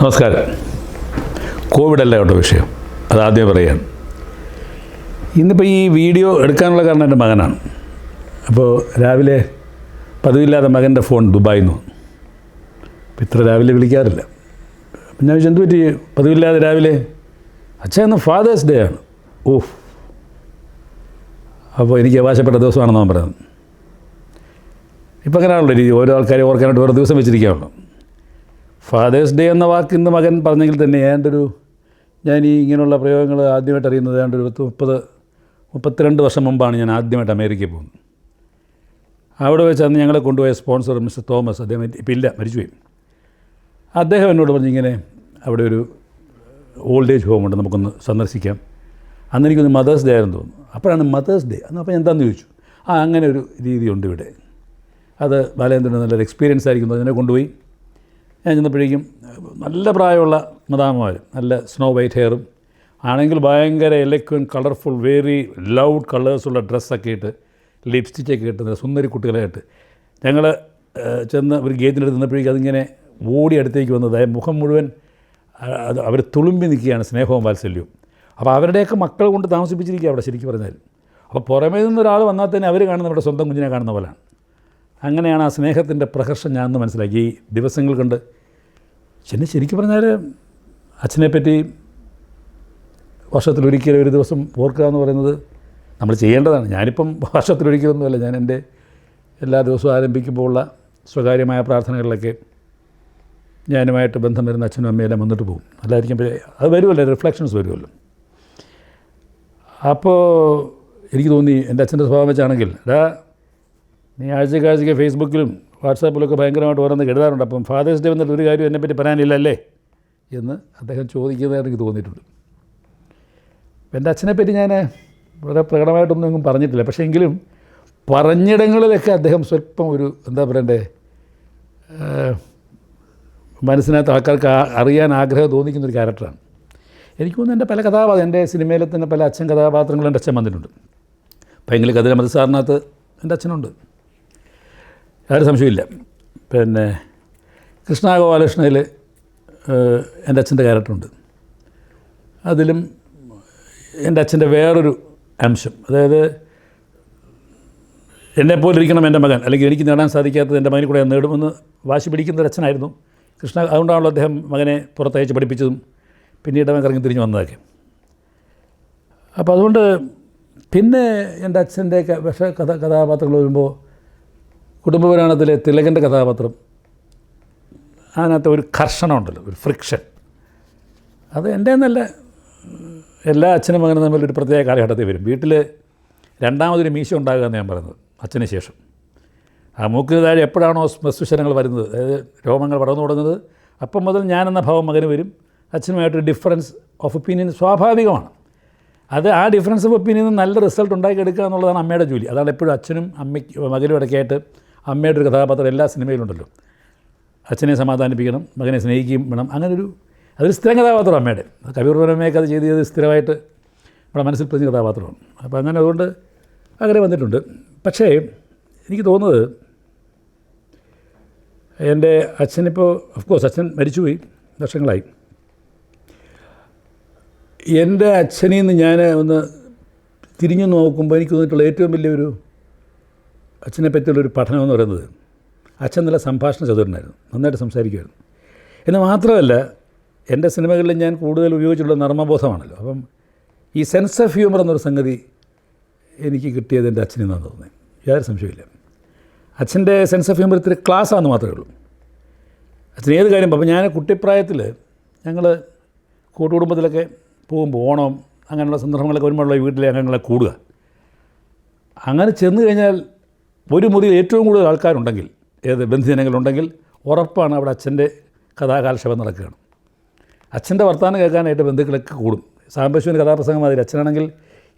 നമസ്കാരം. കോവിഡ് അല്ല കേട്ടോ വിഷയം. അത് ആദ്യം പറയുകയാണ് ഇന്നിപ്പോൾ ഈ വീഡിയോ എടുക്കാനുള്ള കാരണം എന്റെ മകനാണ്. അപ്പോൾ രാവിലെ പതിവില്ലാതെ മകന്റെ ഫോൺ ദുബായിൽ നിന്ന്. അപ്പോൾ ഇത്ര രാവിലെ വിളിക്കാറില്ല. അപ്പം ഞാൻ എന്ത് പറ്റി? പതിവില്ലാതെ രാവിലെ? അച്ഛൻ ഇന്ന് ഫാദേഴ്സ് ഡേ ആണ്. ഓഹ് അപ്പോൾ എനിക്ക് അവകാശപ്പെട്ട ദിവസമാണെന്ന് ഞാൻ പറയുന്നത്. ഇപ്പം അങ്ങനെയാണല്ലോ രീതി. ഓരോ ആൾക്കാരെ ഓർക്കാനായിട്ട് ഓരോ ദിവസം വെച്ചിരിക്കുകയാണല്ലോ ഫാദേഴ്സ് ഡേ എന്ന വാക്ക് ഇന്ന് മകൻ പറഞ്ഞെങ്കിൽ തന്നെ ഏതാണ്ട് ഒരു ഞാൻ ഈ ഇങ്ങനെയുള്ള പ്രയോഗങ്ങൾ ആദ്യമായിട്ട് അറിയുന്നത് ഏതാണ്ട് ഒരു പത്ത് മുപ്പത് മുപ്പത്തിരണ്ട് വർഷം മുമ്പാണ് ഞാൻ ആദ്യമായിട്ട് അമേരിക്കയിൽ പോകുന്നത്. അവിടെ വെച്ച് അന്ന് ഞങ്ങളെ കൊണ്ടുപോയ സ്പോൺസർ മിസ്റ്റർ തോമസ് അദ്ദേഹം ഇപ്പം ഇല്ല മരിച്ചുപോയി. അദ്ദേഹം എന്നോട് പറഞ്ഞു ഇങ്ങനെ അവിടെ ഒരു ഓൾഡ് ഏജ് ഹോമുണ്ട് നമുക്കൊന്ന് സന്ദർശിക്കാം. അന്ന് എനിക്കൊന്ന് മദേഴ്സ് ഡേ ആയിരുന്നു തോന്നുന്നു. അപ്പോഴാണ് മദേഴ്സ് ഡേ. അന്ന് അപ്പോൾ എന്താണെന്ന് ചോദിച്ചു? ആ അങ്ങനെ ഒരു രീതിയുണ്ട് ഇവിടെ. അത് ബാലേന്ദ്രൻ നല്ലൊരു എക്സ്പീരിയൻസ് ആയിരിക്കും അതിനെ കൊണ്ടുപോയി. ഞാൻ ചെന്നപ്പോഴേക്കും നല്ല പ്രായമുള്ള മദാമ്മമാർ നല്ല സ്നോ വൈറ്റ് ഹെയറും ആണെങ്കിൽ ഭയങ്കര എലക്വൻ കളർഫുൾ വെരി ലൗഡ് കളേഴ്സുള്ള ഡ്രസ്സൊക്കെ ഇട്ട് ലിപ്സ്റ്റിക്കൊക്കെ ഇട്ട് സുന്ദരി കുട്ടികളായിട്ട്. ഞങ്ങൾ ചെന്ന് ഒരു ഗേറ്റിന്റെ അടുത്ത് നിന്നപ്പോഴേക്കും അതിങ്ങനെ ഓടി അടുത്തേക്ക് വന്നത്. മുഖം മുഴുവൻ അവർ തുളുമ്പി നിൽക്കുകയാണ് സ്നേഹവും വാത്സല്യവും. അപ്പോൾ അവരുടെയൊക്കെ മക്കൾ കൊണ്ട് താമസിപ്പിച്ചിരിക്കുക അവിടെ ശരിക്കും പറഞ്ഞാൽ അപ്പോൾ പുറമേ നിന്നൊരാൾ വന്നാൽ തന്നെ അവർ കാണുന്ന നമ്മുടെ സ്വന്തം കുഞ്ഞിനെ കാണുന്ന പോലെയാണ് അങ്ങനെയാണ് ആ സ്നേഹത്തിന്റെ പ്രഹർഷം ഞാനെന്ന് മനസ്സിലാക്കി. ഈ ദിവസങ്ങൾ കൊണ്ട് പിന്നെ ശരിക്കും പറഞ്ഞാൽ അച്ഛനെപ്പറ്റി വർഷത്തിലൊരിക്കലും ഒരു ദിവസം ഓർക്കുക എന്ന് പറയുന്നത് നമ്മൾ ചെയ്യേണ്ടതാണ്. ഞാനിപ്പം വർഷത്തിലൊരിക്കലൊന്നുമല്ല ഞാൻ എന്റെ എല്ലാ ദിവസവും ആരംഭിക്കുമ്പോൾ ഉള്ള സ്വകാര്യമായ പ്രാർത്ഥനകളിലൊക്കെ ഞാനുമായിട്ട് ബന്ധം വരുന്ന അച്ഛനും അമ്മയെല്ലാം വന്നിട്ട് പോകും. അല്ലായിരിക്കും അത് വരുമല്ലോ റിഫ്ലക്ഷൻസ് വരുമല്ലോ. അപ്പോൾ എനിക്ക് തോന്നി എന്റെ അച്ഛന്റെ സ്വഭാവം വെച്ചാണെങ്കിൽ എടാ നീ ആഴ്ചയ്ക്ക് ഫേസ്ബുക്കിലും വാട്സാപ്പിലൊക്കെ ഭയങ്കരമായിട്ട് ഓരോന്ന് എഴുതാറുണ്ട് അപ്പം ഫാദേഴ്സ് ഡേ വന്നിട്ട് ഒരു കാര്യം എന്നെപ്പറ്റി പറയാനില്ലല്ലേ? എന്ന് അദ്ദേഹം ചോദിക്കുന്നതായിട്ട് എനിക്ക് തോന്നിയിട്ടുണ്ട്. എന്റെ അച്ഛനെപ്പറ്റി ഞാൻ വളരെ പ്രകടമായിട്ടൊന്നും എങ്ങും പറഞ്ഞിട്ടില്ല. പക്ഷേ എങ്കിലും പറഞ്ഞിടങ്ങളിലൊക്കെ അദ്ദേഹം സ്വല്പം ഒരു എന്താ പറയണ്ടേ മനസ്സിനകത്ത് ആൾക്കാർക്ക് അറിയാൻ ആഗ്രഹം തോന്നിക്കുന്ന ഒരു ക്യാരക്ടറാണ്. എനിക്ക് തോന്നുന്നു എന്റെ പല കഥാപാത്രം എന്റെ സിനിമയിലെ തന്നെ പല അച്ഛൻ കഥാപാത്രങ്ങളും എന്റെ അച്ഛൻ വന്നിട്ടുണ്ട്. പൈങ്കിളി കതിരമതി സാറിനകത്ത് എന്റെ അച്ഛനുണ്ട്. യാതൊരു സംശയമില്ല പിന്നെ കൃഷ്ണ ഗോപാലകൃഷ്ണയിൽ എന്റെ അച്ഛന്റെ ക്യാരക്ടറുണ്ട്. അതിലും എന്റെ അച്ഛന്റെ വേറൊരു അംശം. അതായത് എന്നെപ്പോലെ ഇരിക്കണം എന്റെ മകൻ അല്ലെങ്കിൽ എനിക്ക് നേടാൻ സാധിക്കാത്തത് എന്റെ മകനിൽ കൂടെ നേടുമെന്ന് വാശി പിടിക്കുന്ന ഒരു അച്ഛനായിരുന്നു. കൃഷ്ണ അതുകൊണ്ടാണല്ലോ അദ്ദേഹം മകനെ പുറത്തയച്ച് പഠിപ്പിച്ചതും പിന്നീട് അവൻ കറങ്ങി തിരിഞ്ഞ് വന്നതൊക്കെ. അപ്പോൾ അതുകൊണ്ട് പിന്നെ എന്റെ അച്ഛന്റെ കഥ കഥാപാത്രങ്ങൾ വരുമ്പോൾ കുടുംബപുരാണത്തിലെ തിലകന്റെ കഥാപാത്രം. അതിനകത്ത് ഒരു കർഷണം ഉണ്ടല്ലോ ഒരു ഫ്രിക്ഷൻ അത് എന്റെ എന്നല്ല എല്ലാ അച്ഛനും മകനും തമ്മിൽ ഒരു പ്രത്യേക കാലഘട്ടത്തിൽ വരും. വീട്ടിൽ രണ്ടാമതൊരു മീശ ഉണ്ടാകുക എന്ന് ഞാൻ പറയുന്നത് അച്ഛന് ശേഷം. ആ മൂക്കിന് താഴെ എപ്പോഴാണോ സ്മസ്വിശനങ്ങൾ വരുന്നത് അതായത് രോമങ്ങൾ വളർന്നു തുടങ്ങുന്നത് അപ്പം മുതൽ ഞാനെന്ന ഭാവം മകന് വരും. അച്ഛനുമായിട്ടൊരു ഡിഫറൻസ് ഓഫ് ഒപ്പീനിയൻ സ്വാഭാവികമാണ്. അത് ആ ഡിഫറൻസ് ഓഫ് ഒപ്പീനിയൻ നല്ല റിസൾട്ട് ഉണ്ടാക്കിയെടുക്കുക എന്നുള്ളതാണ് അമ്മയുടെ ജോലി. അതാണ് എപ്പോഴും അച്ഛനും അമ്മയ്ക്ക് മകനും ഇടയ്ക്കായിട്ട് അമ്മയുടെ ഒരു കഥാപാത്രം എല്ലാ സിനിമയിലുണ്ടല്ലോ. അച്ഛനെ സമാധാനിപ്പിക്കണം മകനെ സ്നേഹിക്കുകയും വേണം. അങ്ങനൊരു അതൊരു സ്ഥിരം കഥാപാത്രം അമ്മയുടെ. കവിവർമ്മയൊക്കെ അത് ചെയ്ത് ചെയ്ത് സ്ഥിരമായിട്ട് നമ്മുടെ മനസ്സിൽ പതിഞ്ഞ കഥാപാത്രമാണ്. അപ്പോൾ അങ്ങനെ അതുകൊണ്ട് അങ്ങനെ വന്നിട്ടുണ്ട്. പക്ഷേ എനിക്ക് തോന്നുന്നത് എന്റെ അച്ഛനിപ്പോൾ കോഴ്സ് അച്ഛൻ മരിച്ചുപോയി വർഷങ്ങളായി. എന്റെ അച്ഛനിൽ നിന്ന് ഞാൻ ഒന്ന് തിരിഞ്ഞു നോക്കുമ്പോൾ എനിക്ക് തോന്നിയിട്ടുള്ള ഏറ്റവും വലിയൊരു അച്ഛനെ പറ്റിയുള്ളൊരു പഠനം എന്ന് പറയുന്നത് അച്ഛൻ നല്ല സംഭാഷണ ചതുരനായിരുന്നു നന്നായിട്ട് സംസാരിക്കുമായിരുന്നു. എന്ന് മാത്രമല്ല എന്റെ സിനിമകളിൽ ഞാൻ കൂടുതൽ ഉപയോഗിച്ചിട്ടുള്ള നർമ്മബോധമാണല്ലോ. അപ്പം ഈ സെൻസ് ഓഫ് ഹ്യൂമർ എന്നൊരു സംഗതി എനിക്ക് കിട്ടിയത് എന്റെ അച്ഛനിൽ നിന്നാണ് തോന്നുന്നത്. യാതൊരു സംശയമില്ല അച്ഛന്റെ സെൻസ് ഓഫ് ഹ്യൂമർ ഇത്തിരി ക്ലാസ്സാണെന്ന് മാത്രമേ ഉള്ളൂ. അച്ഛൻ ഏത് കാര്യം അപ്പോൾ ഞാൻ കുട്ടിപ്രായത്തിൽ ഞങ്ങൾ കൂട്ടുകുടുംബത്തിലൊക്കെ പോകുമ്പോൾ ഓണം അങ്ങനെയുള്ള സന്ദർഭങ്ങളൊക്കെ വരുമ്പോഴുള്ള വീട്ടിലെ അംഗങ്ങളെ കൂടുക. അങ്ങനെ ചെന്ന് കഴിഞ്ഞാൽ ഒരു മുറിയിൽ ഏറ്റവും കൂടുതൽ ആൾക്കാരുണ്ടെങ്കിൽ ഏത് ബന്ധുജനങ്ങളുണ്ടെങ്കിൽ ഉറപ്പാണ് അവിടെ അച്ഛന്റെ കഥാകാലക്ഷേപം നടക്കുകയാണ്. അച്ഛന്റെ വർത്തമാനം കേൾക്കാനായിട്ട് ബന്ധുക്കളൊക്കെ കൂടും. സാമ്പശുവിന് കഥാപ്രസംഗം മാതിരി അച്ഛനാണെങ്കിൽ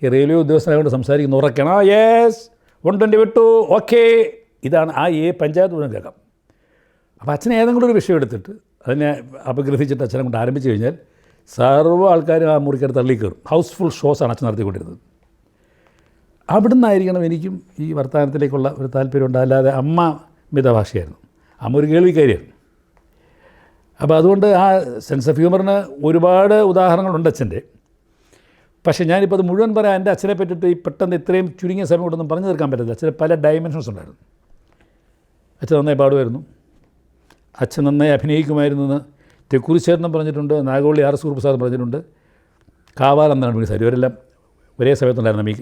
ഈ റെയിൽവേ ഉദ്യോഗസ്ഥനായതുകൊണ്ട് സംസാരിക്കുന്ന ഉറക്കണം. ആ യേസ് വൺ ട്വന്റി വിട്ടു ഓക്കെ ഇതാണ് ആ ഏ പഞ്ചായത്ത് മുഴുവൻ കേൾക്കാം. അപ്പോൾ അച്ഛൻ ഏതെങ്കിലും ഒരു വിഷയം എടുത്തിട്ട് അതിനെ അപഗ്രഹിച്ചിട്ട് അച്ഛനെ കൊണ്ട് ആരംഭിച്ചു കഴിഞ്ഞാൽ സർവ ആൾക്കാരും ആ മുറിക്കടുത്ത് തള്ളി കയറും ഹൗസ്ഫുൾ ഷോസാണ് അച്ഛൻ നടത്തിക്കൊണ്ടിരുന്നത്. അവിടെ നിന്നായിരിക്കണം എനിക്കും ഈ വർത്തമാനത്തിലേക്കുള്ള ഒരു താല്പര്യം ഉണ്ട് അല്ലാതെ അമ്മ മിതഭാഷയായിരുന്നു. അമ്മ ഒരു കേൾവിക്കാരിയാണ് അപ്പോൾ അതുകൊണ്ട് ആ സെൻസ് ഓഫ് ഹ്യൂമറിന് ഒരുപാട് ഉദാഹരണങ്ങളുണ്ട് അച്ഛന്റെ. പക്ഷേ ഞാനിപ്പോൾ അത് മുഴുവൻ പറയാം എന്റെ അച്ഛനെ പറ്റിയിട്ട് ഈ പെട്ടെന്ന് ഇത്രയും ചുരുങ്ങിയ സമയം കൊണ്ടൊന്നും പറഞ്ഞു തീർക്കാൻ പറ്റില്ല അച്ഛന് പല ഡയമെൻഷൻസ് ഉണ്ടായിരുന്നു. അച്ഛൻ നന്നായി പാടുമായിരുന്നു. അച്ഛൻ നന്നായി അഭിനയിക്കുമായിരുന്നു എന്ന് തെക്കുറിച്ചേട്ടനും പറഞ്ഞിട്ടുണ്ട് നാഗവള്ളി ആർ എസ് പ്രസാദ് പറഞ്ഞിട്ടുണ്ട്. കാവാൽ എന്നാണ് വിളിച്ചത്. ഇവരെല്ലാം ഒരേ സമയത്തുണ്ടായിരുന്നു ഈ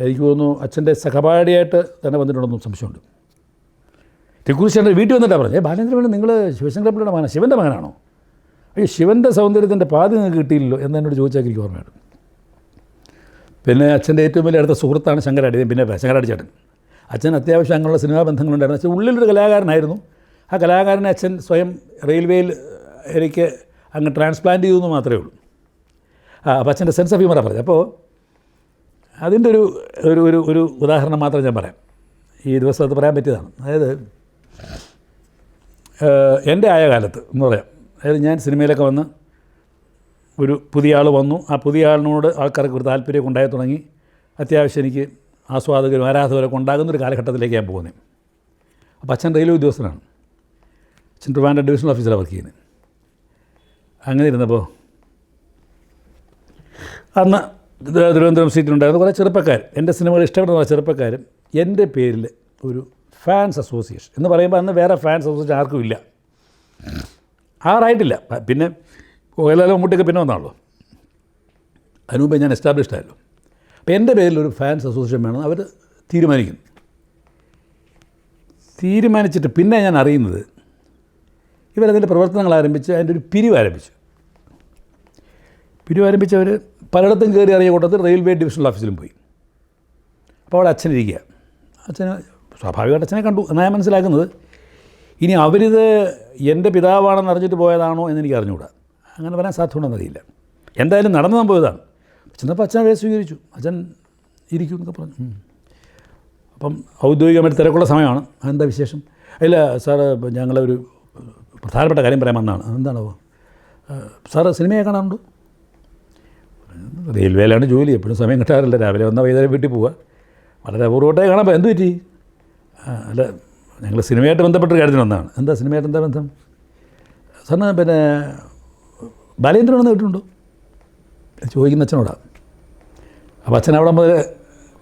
എനിക്ക് തോന്നുന്നു അച്ഛന്റെ സഹപാഠിയായിട്ട് തന്നെ വന്നിട്ടുണ്ടെന്നും സംശയമുണ്ട്. തെക്കുറിച്ചേട്ടൻ വീട്ടിൽ വന്നിട്ടാണ് പറഞ്ഞത്. ഏ ബാലേന്ദ്രൻ നിങ്ങൾ ശിവശങ്കരപ്പിള്ളയുടെ മകനാണ് ശിവന്റെ മകനാണോ? അയ്യോ ശിവന്റെ സൗന്ദര്യത്തിന്റെ പാതി നിങ്ങൾക്ക് കിട്ടിയില്ലല്ലോ എന്ന് എന്നോട് ചോദിച്ചാൽ എനിക്ക് ഓർമ്മയാണ് പിന്നെ അച്ഛന്റെ ഏറ്റവും വലിയ അടുത്ത സുഹൃത്താണ് ശങ്കരാടി പിന്നെ ശങ്കരാടി ചേട്ടൻ. അച്ഛൻ അത്യാവശ്യം അങ്ങനെയുള്ള സിനിമാ ബന്ധങ്ങളുണ്ടായിരുന്നു. അച്ഛൻ ഉള്ളിലൊരു കലാകാരനായിരുന്നു. ആ കലാകാരനെ അച്ഛൻ സ്വയം റെയിൽവേയിൽ എനിക്ക് അങ്ങ് ട്രാൻസ്പ്ലാന്റ് ചെയ്തു എന്ന് മാത്രമേ ഉള്ളൂ. ആ അപ്പോൾ അച്ഛന്റെ സെൻസ് ഓഫ് ഹ്യൂമറാണ് പറഞ്ഞത്. അപ്പോൾ അതിന്റെ ഒരു ഒരു ഒരു ഒരു ഉദാഹരണം മാത്രം ഞാൻ പറയാം. ഈ ദിവസം അത് പറയാൻ പറ്റിയതാണ്. അതായത് എന്റെ ആയ കാലത്ത് എന്ന് പറയാം. അതായത് ഞാൻ സിനിമയിലൊക്കെ വന്ന് ഒരു പുതിയ ആൾ വന്നു. ആ പുതിയ ആളിനോട് ആൾക്കാർക്ക് ഒരു താല്പര്യമൊക്കെ ഉണ്ടായി തുടങ്ങി. അത്യാവശ്യം എനിക്ക് ആസ്വാദകരും ആരാധകരൊക്കെ ഉണ്ടാകുന്ന ഒരു കാലഘട്ടത്തിലേക്ക് ഞാൻ പോകുന്നത് അപ്പോൾ അച്ഛൻ റെയിൽവേ ഉദ്യോഗസ്ഥനാണ്. അച്ഛൻ ട്രിവാൻഡ്രം ഡിവിഷണൽ ഓഫീസിലാണ് വർക്ക് ചെയ്യുന്നത്. അങ്ങനെ ഇരുന്നപ്പോൾ അന്ന് തിരുവനന്തപുരം സീറ്റിലുണ്ടായിരുന്ന കുറേ ചെറുപ്പക്കാർ. എന്റെ സിനിമകൾ ഇഷ്ടപ്പെടുന്ന കുറേ ചെറുപ്പക്കാരും എന്റെ പേരിൽ ഒരു ഫാൻസ് അസോസിയേഷൻ എന്ന് പറയുമ്പോൾ അന്ന് വേറെ ഫാൻസ് അസോസിയേഷൻ ആർക്കും ഇല്ല. ആറായിട്ടില്ല പിന്നെ ഓലാലും മമ്മൂട്ടിയൊക്കെ പിന്നെ വന്നാണല്ലോ. അതിന് മുമ്പേ ഞാൻ എസ്റ്റാബ്ലിഷ്ഡ് ആയല്ലോ. അപ്പോൾ എന്റെ പേരിൽ ഒരു ഫാൻസ് അസോസിയേഷൻ വേണം അവർ തീരുമാനിക്കുന്നു. തീരുമാനിച്ചിട്ട് പിന്നെ ഞാൻ അറിയുന്നത് ഇവരതിന്റെ പ്രവർത്തനങ്ങൾ ആരംഭിച്ച് അതിന്റെ ഒരു പിരിവ് ആരംഭിച്ചു. പിരിവ് ആരംഭിച്ചവർ പലയിടത്തും കയറി അറിയ കൂട്ടത്തിൽ റെയിൽവേ ഡിവിഷണൽ ഓഫീസിലും പോയി. അപ്പോൾ അവിടെ അച്ഛനിരിക്കുക അച്ഛന് സ്വാഭാവികമായിട്ട് അച്ഛനെ കണ്ടു എന്നാണ് ഞാൻ മനസ്സിലാക്കുന്നത്. ഇനി അവരിത് എന്റെ പിതാവാണെന്ന് അറിഞ്ഞിട്ട് പോയതാണോ എന്ന് എനിക്ക് അറിഞ്ഞുകൂടാ. അങ്ങനെ വരാൻ സാധ്യതയുണ്ടെന്ന് അറിയില്ല എന്തായാലും നടന്നു സംഭവതാണ് ചെന്നപ്പോൾ അച്ഛൻ അവരെ സ്വീകരിച്ചു. അച്ഛൻ ഇരിക്കും എന്നൊക്കെ പറഞ്ഞു. അപ്പം ഔദ്യോഗികമായിട്ട് തിരക്കുള്ള സമയമാണ്. അതെന്താ വിശേഷം? ഇല്ല സാറ് ഞങ്ങളൊരു പ്രധാനപ്പെട്ട കാര്യം പറയാൻ വന്നതാണ്. എന്താണോ സാറ് സിനിമയെ കാണാറുണ്ടോ? റെയിൽവേയിലാണ് ജോലി. എപ്പോഴും സമയം കിട്ടാറില്ല. രാവിലെ വന്നാൽ വൈകുന്നേരം വീട്ടിൽ പോവുക. വളരെ അപൂർവമായിട്ടേ കാണാൻ എന്ത് പറ്റി? അല്ല ഞങ്ങൾ സിനിമയായിട്ട് ബന്ധപ്പെട്ട കാര്യത്തിന് ഒന്നാണ് എന്താ സിനിമയായിട്ട് എന്താ ബന്ധം? സാറിന് പിന്നെ ബാലേന്ദ്രൻ ഒന്ന് കേട്ടിട്ടുണ്ടോ? ചോദിക്കുന്ന അച്ഛനോടാ. അപ്പോൾ അച്ഛൻ അവിടെ മുതൽ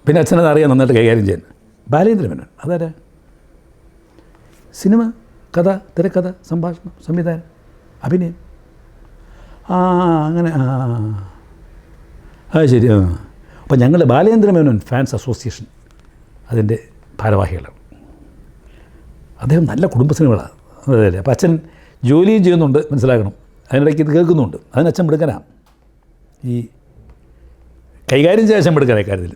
പിന്നെ അച്ഛനത് അറിയാൻ നന്നായിട്ട് കൈകാര്യം ചെയ്യാൻ. ബാലേന്ദ്രൻ മേനോൻ അതാരാ? സിനിമ കഥ തിരക്കഥ സംഭാഷണം സംവിധാനം അഭിനയം. ആ അങ്ങനെ ആ. അത് ശരി ആ. അപ്പോൾ ഞങ്ങൾ ബാലേന്ദ്ര മേനോൻ ഫാൻസ് അസോസിയേഷൻ അതിന്റെ ഭാരവാഹികളാണ്. അദ്ദേഹം നല്ല കുടുംബ സിനിമകളാണ് അതെ അപ്പോൾ അച്ഛൻ ജോലിയും ചെയ്യുന്നുണ്ട് മനസ്സിലാക്കണം. അതിനിടയ്ക്ക് ഇത് കേൾക്കുന്നുണ്ട്. അതിന് അച്ഛൻ മിടുക്കനാണ് ഈ കൈകാര്യം ചെയ്യാൻ അച്ഛൻ മിടുക്കനാണ് ഇക്കാര്യത്തിൽ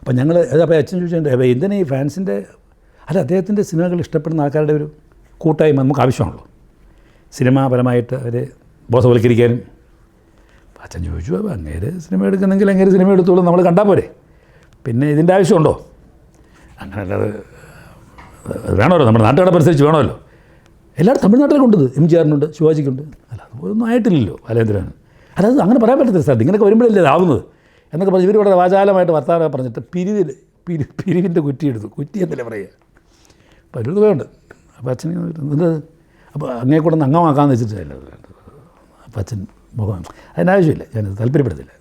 അപ്പം ഞങ്ങൾ അപ്പോൾ അച്ഛൻ ചോദിച്ചിട്ടുണ്ട് അപ്പോൾ എന്തിനാ ഈ ഫാൻസിന്റെ അല്ല അദ്ദേഹത്തിന്റെ സിനിമകൾ ഇഷ്ടപ്പെടുന്ന ആൾക്കാരുടെ ഒരു കൂട്ടായ്മ നമുക്ക് ആവശ്യമാണല്ലോ. സിനിമാപരമായിട്ട് അവരെ ബോധവൽക്കരിക്കാനും അച്ഛൻ ചോദിച്ചു അപ്പോൾ അങ്ങേര് സിനിമ എടുക്കുന്നെങ്കിൽ അങ്ങേര് സിനിമ എടുത്തോളൂ നമ്മൾ കണ്ടാൽ പോരെ? പിന്നെ ഇതിന്റെ ആവശ്യമുണ്ടോ? അങ്ങനെ അല്ലാതെ വേണമല്ലോ നമ്മുടെ നാട്ടുകടപ്പനുസരിച്ച് വേണമല്ലോ. എല്ലാവരും തമിഴ്നാട്ടിലൊക്കെ ഉണ്ട് എം ജി ആറിനുണ്ട് ശിവാജിക്കുണ്ട്. അല്ല അതുപോലൊന്നും ആയിട്ടില്ലല്ലോ ബാലേന്ദ്രൻ. അല്ലാതെ അങ്ങനെ പറയാൻ പറ്റത്തില്ല സാർ. ഇങ്ങനെയൊക്കെ വരുമ്പോഴല്ലേ ഇതാവുന്നത് എന്നൊക്കെ പറഞ്ഞ് ഇവർ ഇവിടെ വാചാലമായിട്ട് വർത്താനം പറഞ്ഞിട്ട് പിരിവിൽ പിരി പിരിവിന്റെ കുറ്റി എടുത്തു. കുറ്റി എന്നല്ലേ പറയുക? അപ്പോൾ ഒരു വേണ്ട അപ്പോൾ അച്ഛനെ അപ്പോൾ അങ്ങേ കൂടെ ഒന്ന് അംഗമാക്കാമെന്ന് വെച്ചിട്ടില്ല അപ്പോൾ അച്ഛൻ മുഖം. അതിനാവശ്യമില്ല ഞാൻ താല്പര്യപ്പെടുന്നില്ല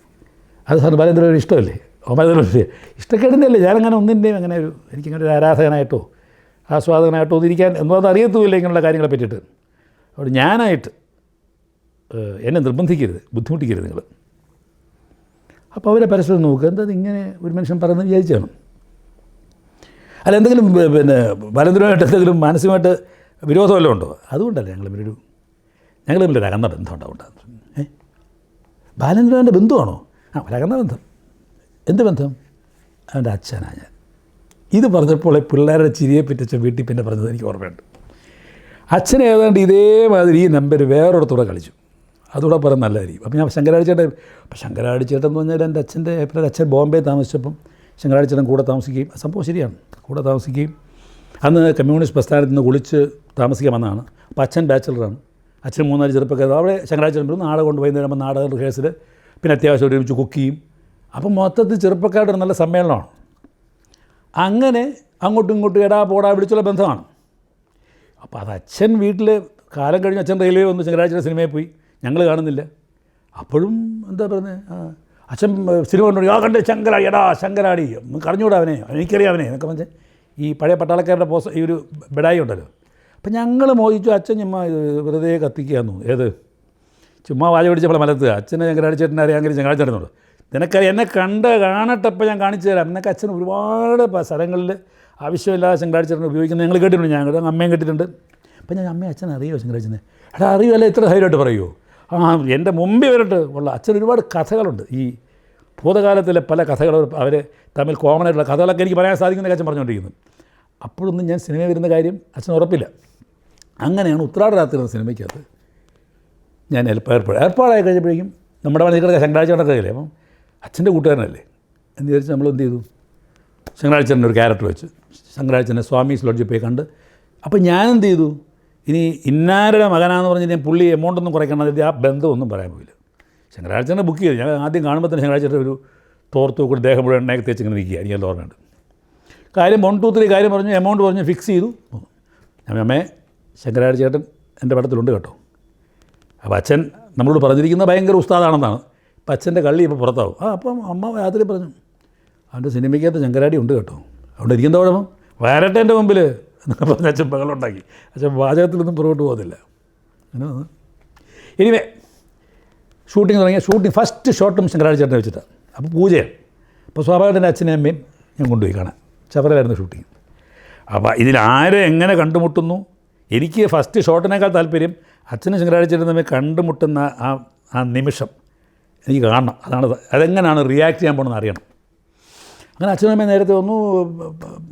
അത് സാറിന് ബാലേന്ദ്രൻ ഒരു ഇഷ്ടമല്ലേ? ഓ ബാലേന്ദ്രൻ ഒരു ഇഷ്ടക്കേടിന്റെ അല്ലേ ഞാനങ്ങനെ ഒന്നിന്റെയും അങ്ങനെ ഒരു എനിക്കങ്ങനെ ഒരു ആരാധകനായിട്ടോ ആസ്വാദകനായിട്ടോ ഒന്നിരിക്കാൻ അത് അറിയത്തുമില്ല ഇങ്ങനെയുള്ള കാര്യങ്ങളെ പറ്റിയിട്ട്. അതുകൊണ്ട് ഞാനായിട്ട് എന്നെ നിർബന്ധിക്കരുത്. ബുദ്ധിമുട്ടിക്കരുത് നിങ്ങൾ അപ്പോൾ അവരെ പരസ്പരം നോക്കുക എന്താ ഇങ്ങനെ ഒരു മനുഷ്യൻ പറയുന്നത് വിചാരിച്ചാണ്. അല്ല എന്തെങ്കിലും പിന്നെ ബാലേന്ദ്രനുമായിട്ട് എന്തെങ്കിലും മാനസികമായിട്ട് വിരോധമല്ലോ ഉണ്ടോ? അതുകൊണ്ടല്ല ഞങ്ങൾ ഇവരൊരു ഞങ്ങൾ തമ്മിലൊരു അകന്ന ബന്ധം ഉണ്ടാവുണ്ടാകും ഏ അവന്റെ ബന്ധുവാണോ? ആ ഒരു അകന്ന ബന്ധം. എന്ത് ബന്ധം? അവന്റെ അച്ഛനാണ് ഞാൻ. ഇത് പറഞ്ഞപ്പോൾ പിള്ളേരുടെ ചിരിയെ പറ്റിച്ച വീട്ടിൽ പിന്നെ പറഞ്ഞത് എനിക്ക് ഓർമ്മയുണ്ട്. അച്ഛൻ ഏതാണ്ട് ഇതേമാതിരി ഈ നമ്പർ വേറൊരിടത്തൂടെ കളിച്ചു. അതുകൂടെ പറഞ്ഞ നല്ലതായിരിക്കും അപ്പം ഞാൻ ശങ്കരാടിച്ചേട്ടൻ അപ്പം ശങ്കരാടിച്ചേട്ടൻ എന്ന് പറഞ്ഞാൽ എന്റെ അച്ഛന്റെ എപ്പോഴും അച്ഛൻ ബോംബെ താമസിച്ചപ്പം ശങ്കരാടിച്ചേട്ടൻ കൂടെ താമസിക്കുകയും സംഭവം ശരിയാണ്. കൂടെ താമസിക്കുകയും. അന്ന് കമ്മ്യൂണിസ്റ്റ് പ്രസ്ഥാനത്ത് നിന്ന് കുളിച്ച് താമസിക്കാൻ വന്നതാണ്. അപ്പം അച്ഛൻ ബാച്ചിലറാണ്. അച്ഛൻ മൂന്നാൽ ചെറുപ്പക്കാർ. അവിടെ ശങ്കരാചാര്യം വരും നാടകം കൊണ്ട് വൈകുന്നേരം നാടക റിഹേഴ്സൽ പിന്നെ അത്യാവശ്യം ഒരുമിച്ച് കുക്ക് ചെയ്യും. അപ്പം മൊത്തത്തിൽ ചെറുപ്പക്കാരുടെ നല്ല സമ്മേളനമാണ്. അങ്ങനെ അങ്ങോട്ടും ഇങ്ങോട്ടും എടാ പോടാ വിളിച്ചുള്ള ബന്ധമാണ്. അപ്പോൾ അത് അച്ഛൻ വീട്ടിൽ കാലം കഴിഞ്ഞ് അച്ഛൻ റെയിൽവേ വന്ന് ശങ്കരാചാര്യ സിനിമയിൽ പോയി. ഞങ്ങൾ കാണുന്നില്ല. അപ്പോഴും എന്താ പറയുന്നത്? അച്ഛൻ സിനിമ കണ്ടു ആ കണ്ട് ശങ്കരാടി എടാ ശങ്കരാടി കറിഞ്ഞൂടാ അവനെ എനിക്കറിയാം അവനെ എന്നൊക്കെ പറഞ്ഞാൽ ഈ പഴയ പട്ടാളക്കാരുടെ പോസ് ഈ ഒരു ബെഡായി ഉണ്ടല്ലോ. അപ്പം ഞങ്ങൾ മോദിച്ചു അച്ഛൻ ചുമ്മാ വെറുതെ കത്തിക്കുകയെന്നു. ഏത്? ചുമ്മാ വാജ പിടിച്ചപ്പോൾ മലത്ത്. അച്ഛനെ ശങ്കരാടി ചേട്ടനെ അങ്ങനെ ഞങ്ങൾ ചേട്ടനുള്ളൂ നിനക്കറിയാം എന്നെ കണ്ട് കാണട്ടപ്പോൾ ഞാൻ കാണിച്ചു തരാം. എന്നൊക്കെ അച്ഛൻ ഒരുപാട് സ്ഥലങ്ങളിൽ ആവശ്യമില്ലാതെ ചേട്ടനെ ഉപയോഗിക്കുന്നത് ഞങ്ങൾ കേട്ടിട്ടുണ്ട്. ഞങ്ങൾ അമ്മയും കേട്ടിട്ടുണ്ട്. അപ്പം ഞാൻ അമ്മയും അച്ഛൻ അറിയോ ശങ്കരാച്ചനെ എടാ അറിയുമല്ല ഇത്ര ധൈര്യമായിട്ട് പറയുമോ ആ എന്റെ മുമ്പിൽ വരട്ട്. ഉള്ള അച്ഛൻ ഒരുപാട് കഥകളുണ്ട്. ഈ ഭൂതകാലത്തിലെ പല കഥകൾ അവർ തമ്മിൽ കോമൺ ആയിട്ടുള്ള കഥകളൊക്കെ എനിക്ക് പറയാൻ സാധിക്കുന്ന അച്ഛൻ പറഞ്ഞുകൊണ്ടിരിക്കുന്നു. അപ്പോഴൊന്നും ഞാൻ സിനിമ വരുന്ന കാര്യം അച്ഛൻ ഉറപ്പില്ല. അങ്ങനെയാണ് ഉത്രാട രാത്രി എന്ന സിനിമയ്ക്കകത്ത് ഞാൻ ഏർപ്പാട് ഏർപ്പാട് ഏർപ്പാടായി കഴിഞ്ഞപ്പോഴേക്കും നമ്മുടെ മനസ്സിൽ കിടക്കുക ശങ്കരാചാര്യനൊക്കെ അല്ലേ അപ്പം അച്ഛന്റെ കൂട്ടുകാരനല്ലേ? എന്ന് വിചാരിച്ച് നമ്മൾ എന്ത് ചെയ്തു? ശങ്കരാഴ്ചന്റെ ഒരു ക്യാരക്ടർ വെച്ച് ശങ്കരാചാര്യനെ സ്വാമി സ്ലോഡ്ജിൽ പോയി കണ്ട് അപ്പോൾ ഞാനെന്ത് ചെയ്തു? ഇനി ഇന്നാരുടെ മകനാന്ന് പറഞ്ഞ് ഞാൻ പുള്ളി എമൗണ്ട് ഒന്നും കുറയ്ക്കണം എന്നിട്ട് ആ ബന്ധമൊന്നും പറയാൻ പോയില്ല. ശങ്കരാചാര്യനെ ബുക്ക് ചെയ്തു. ഞാൻ ആദ്യം കാണുമ്പോൾ തന്നെ ശങ്കരാചാര്യ ഒരു തോർത്ത് കൂടി ദേഹം മുഴുവൻ എണ്ണയൊക്കെ തേച്ച് ഇങ്ങനെ നിൽക്കുക എനിക്കത് ഓർമ്മയുണ്ട്. കാര്യം വൺ ടു ത്രീ കാര്യം പറഞ്ഞു എമൗണ്ട് പറഞ്ഞു ഫിക്സ് ചെയ്തു. ഞാൻ അമ്മേ ശങ്കരാചാര്യ ചേട്ടൻ എന്റെ പടത്തിലുണ്ട് കേട്ടോ. അപ്പോൾ അച്ഛൻ നമ്മളോട് പറഞ്ഞിരിക്കുന്ന ഭയങ്കര ഉസ്താദാണെന്നാണ്. അപ്പം അച്ഛന്റെ കള്ളി ഇപ്പോൾ പുറത്താവും. ആ അപ്പം അമ്മ രാത്രി പറഞ്ഞു അവന്റെ സിനിമയ്ക്കകത്ത് ശങ്കരാടി ഉണ്ട് കേട്ടോ. അവിടെ ഇരിക്കുന്ന കുഴപ്പം വരട്ടെ എന്റെ മുമ്പിൽ എന്നൊക്കെ പറഞ്ഞ അച്ഛൻ ബഹളുണ്ടാക്കി അച്ഛൻ വാചകത്തിലൊന്നും പുറകോട്ട് പോകുന്നില്ല അങ്ങനെ എനിവേ ഷൂട്ടിംഗ് തുടങ്ങിയ ഷൂട്ടിംഗ് ഫസ്റ്റ് ഷോട്ടും ശങ്കരാടി ചേട്ടനെ വെച്ചിട്ടാണ്. അപ്പോൾ പൂജയാണ് അപ്പോൾ സ്വാഭാവികമായിട്ട് എന്റെ അച്ഛനെയും അമ്മയും ഞാൻ കൊണ്ടുപോയി കാണാൻ. ചവറയിലായിരുന്നു ഷൂട്ടിങ് അപ്പോൾ ഇതിൽ ആരെ എങ്ങനെ കണ്ടുമുട്ടുന്നു? എനിക്ക് ഫസ്റ്റ് ഷോട്ടിനേക്കാൾ താല്പര്യം അച്ഛനും ശങ്കരാചാര്യം തമ്മിൽ കണ്ടുമുട്ടുന്ന ആ ആ നിമിഷം എനിക്ക് കാണണം. അതാണ് അത്. അതെങ്ങനെയാണ് റിയാക്ട് ചെയ്യാൻ പോകണമെന്ന് അറിയണം. അങ്ങനെ അച്ഛനും അമ്മയും നേരത്തെ വന്നു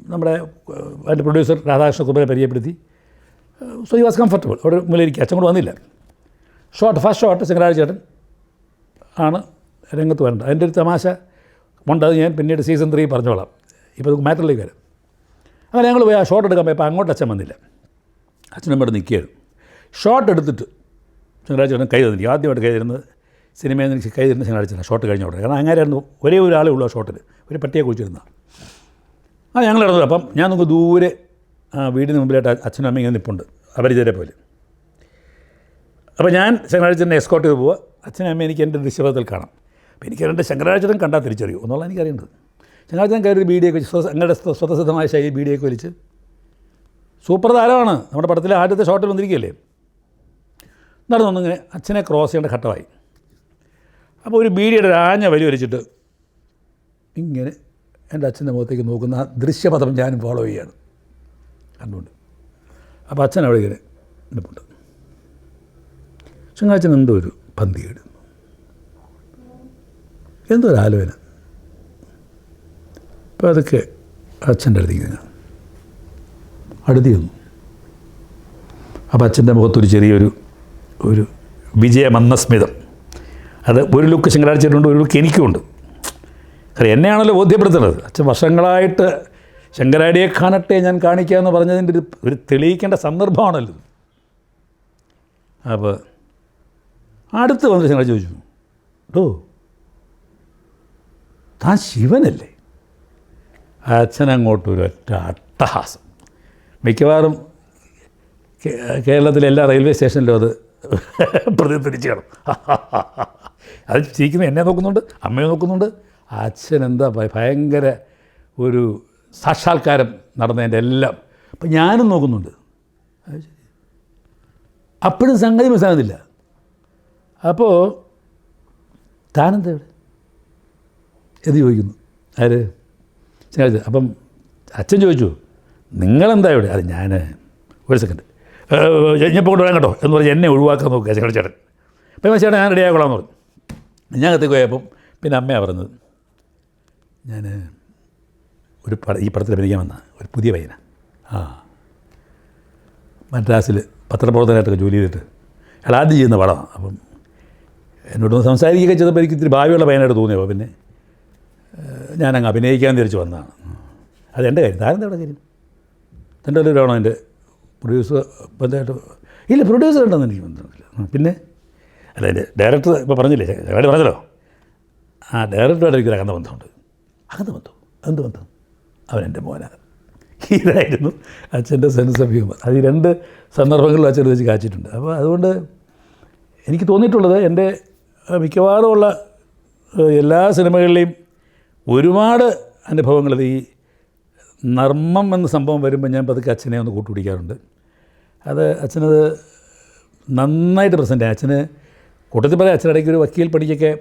നമ്മുടെ അതിന്റെ പ്രൊഡ്യൂസർ രാധാകൃഷ്ണ കുമാരെ പരിചയപ്പെടുത്തി. സോ ഈ വാസ് കംഫർട്ടബിൾ അവിടെ മുന്നിലിരിക്കുക അച്ഛൻ കൂടെ വന്നില്ല. ഷോട്ട് ഫസ്റ്റ് ഷോട്ട് ശങ്കരാചാര്യ ചേട്ടൻ ആണ് രംഗത്ത് വരേണ്ടത്. അതിന്റെ ഒരു തമാശ ഉണ്ട്. അത് ഞാൻ പിന്നീട് സീസൺ ത്രീ പറഞ്ഞോളാം. ഇപ്പോൾ മാറ്ററിലേക്ക് വരാം. അങ്ങനെ ഞങ്ങൾ പോയി ആ ഷോട്ട് എടുക്കാൻ പോയപ്പോൾ അങ്ങോട്ട് അച്ഛൻ വന്നില്ല. അച്ഛനും ഇവിടെ നിൽക്കുകയായിരുന്നു ഷോട്ട് എടുത്തിട്ട് ചേട്ടൻ കൈ തന്നിരിക്കും ആദ്യമായിട്ട് കൈ തരുന്നത് സിനിമയിൽ നിന്ന് കൈ തരുന്ന ശങ്കരാചാര്യ ഷോട്ട് കഴിഞ്ഞ ഉടനെ. കാരണം അങ്ങനെയായിരുന്നു ഒരേ ഒരാളേ ഉള്ളൂ ആ ഷോട്ടിൽ ഒരു പട്ടിയെ കുഴിച്ചിരുന്ന ആ ഞങ്ങൾ ഇടുന്നത് അപ്പം ഞാൻ നമുക്ക് ദൂരെ ആ വീടിന് മുമ്പിലായിട്ട് അച്ഛനും അമ്മയും ഇങ്ങനെ നിൽപ്പുണ്ട് അപരിചിതരെ പോലെ. അപ്പോൾ ഞാൻ ശങ്കരാചാര്യനെ എസ്കോട്ട് ചെയ്ത് പോവുക. അച്ഛനും അമ്മയും എനിക്ക് എന്റെ ദൃശ്യപഥത്തിൽ കാണാം. അപ്പോൾ എനിക്ക് രണ്ട് ശങ്കരാചാര്യൻ കണ്ടാൽ തിരിച്ചറിയൂ. എന്നുള്ള എനിക്കറിയേണ്ടത്. ശങ്കരാചാര്യൻ കയറി ബീഡിയൊക്കെ വെച്ച് സ്വ- സ്വതസിദ്ധമായ ശൈലി ബീഡിയൊക്കെ വലിച്ച് സൂപ്പർ താരമാണ്. നമ്മുടെ പടത്തിലെ ആദ്യത്തെ ഷോട്ടിൽ വന്നിരിക്കുകയല്ലേ? നടന്നൊന്നിങ്ങനെ അച്ഛനെ ക്രോസ് ചെയ്യേണ്ട ഘട്ടമായി. അപ്പോൾ ഒരു ബീഡിയുടെ ആഞ്ഞ വലി ഇങ്ങനെ എന്റെ അച്ഛന്റെ മുഖത്തേക്ക് നോക്കുന്ന ആ ദൃശ്യപഥം ഞാനും ഫോളോ ചെയ്യുകയാണ്. കണ്ടുകൊണ്ട്. അപ്പോൾ അച്ഛൻ അവിടെ ഇങ്ങനെ നിൽപ്പുണ്ട്. ചങ്ങാച്ചൻ എന്തോ ഒരു പന്തികേട് എന്തോ ഒരു ആലോചന. അപ്പോൾ അതൊക്കെ അച്ഛന്റെ അടുത്തേക്ക് അടുത്ത് ചെന്നു അപ്പോൾ അച്ഛന്റെ മുഖത്തൊരു ചെറിയൊരു ഒരു വിജയമന്ദസ്മിതം അത് ഒരു ലുക്ക് ശങ്കരാചാര്യണ്ട് ഒരു ലുക്ക് എനിക്കുമുണ്ട്. കാരണം എന്നെയാണല്ലോ ബോധ്യപ്പെടുത്തുന്നത്. അച്ഛൻ വർഷങ്ങളായിട്ട് ശങ്കരാടിയെ കാണട്ടെ ഞാൻ കാണിക്കുക എന്ന് പറഞ്ഞതിന്റെ ഒരു ഒരു തെളിയിക്കേണ്ട സന്ദർഭമാണല്ലോ. അപ്പോൾ അടുത്ത് വന്നിട്ട് ശങ്കരാചാര്യ ചോദിച്ചു ഓ താൻ ശിവനല്ലേ? അച്ഛനങ്ങോട്ടൊരു ഒറ്റ അട്ടഹാസം. മിക്കവാറും കേരളത്തിലെ എല്ലാ റെയിൽവേ സ്റ്റേഷനിലും അത് പ്രതിധ്വനിച്ച് കാണും അത് ചിരിക്കുന്ന എന്നെ നോക്കുന്നുണ്ട് അമ്മയെ നോക്കുന്നുണ്ട്. അച്ഛൻ എന്താ ഭയങ്കര ഒരു സാക്ഷാത്കാരം നടന്നതിന്റെ എല്ലാം അപ്പം ഞാനും നോക്കുന്നുണ്ട്. അപ്പോഴും സംഗതി മനസ്സിലാകുന്നില്ല. അപ്പോൾ താനെന്താ ഇവിടെ? എന്ന് ചോദിക്കുന്നു. ആര്? അപ്പം അച്ഛൻ ചോദിച്ചു നിങ്ങളെന്താ ഇവിടെ? അത് ഞാൻ ഒരു സെക്കൻഡ് കഴിഞ്ഞപ്പോൾ കൊണ്ടുവരാൻ കേട്ടോ. എന്ന് പറഞ്ഞ് എന്നെ ഒഴിവാക്കാൻ നോക്കുക ചേട്ടൻ ചേട്ടൻ. അപ്പം ചേട്ടൻ ഞാൻ റെഡി ആയിക്കോളാം എന്ന് പറഞ്ഞു. ഞാൻ കത്തി പോയപ്പം പിന്നെ അമ്മയാണ് പറഞ്ഞത് ഞാൻ ഒരു പട ഈ പടത്തിൽ അഭിനയിക്കാൻ വന്ന ഒരു പുതിയ പയ്യന. ആ. മദ്രാസിൽ പത്രപ്രവർത്തനമായിട്ടൊക്കെ ജോലി ചെയ്തിട്ട് അയാൾ ആദ്യം ചെയ്യുന്ന പടമാണ് അപ്പം എന്നോടൊന്ന് സംസാരിക്കുകയൊക്കെ ചെയ്തപ്പോൾ എനിക്ക് ഇത്തിരി ഭാവിയുള്ള പയ്യനായിട്ട് തോന്നിയപ്പോൾ പിന്നെ ഞാനങ്ങ് അഭിനയിക്കാൻ തിരിച്ച് വന്നതാണ്. അത് എന്റെ കാര്യം. താരെന്താ കാര്യം? ഒരു വേണോ എന്റെ പ്രൊഡ്യൂസർ ബന്ധമായിട്ട് ഇല്ല പ്രൊഡ്യൂസർ ഉണ്ടെന്ന് എനിക്ക് ബന്ധമില്ല പിന്നെ? അല്ല എന്റെ ഡയറക്ടർ ഇപ്പോൾ പറഞ്ഞില്ലേ? ഡയറക്ടർ പറഞ്ഞല്ലോ? ആ ഡയറക്ടറുമായിട്ട് എനിക്കൊരു അകന്ന ബന്ധമുണ്ട്. അകന്ന ബന്ധം? എന്ത് ബന്ധം? അവൻ എന്റെ മോനാണ് ഇതായിരുന്നു അച്ഛന്റെ സെൻസ് ഓഫ് ഹ്യൂമർ അത് രണ്ട് സന്ദർഭങ്ങളിലും അച്ഛൻ വെച്ച് കാച്ചിട്ടുണ്ട്. അപ്പോൾ അതുകൊണ്ട് എനിക്ക് തോന്നിയിട്ടുള്ളത് എന്റെ മിക്കവാറുമുള്ള എല്ലാ സിനിമകളിലെയും ഒരുപാട് അനുഭവങ്ങൾ ഈ നർമ്മം എന്ന സംഭവം വരുമ്പോൾ ഞാൻ പതുക്കെ അച്ഛനെ ഒന്ന് കൂട്ടുപിടിക്കാറുണ്ട്. അത് അച്ഛനത് നന്നായിട്ട് പ്രസന്റ് ആയി. അച്ഛന് കൂട്ടത്തിൽ പറയാം അച്ഛനിടയ്ക്ക് ഒരു വക്കീൽ പഠിക്കൊക്കെ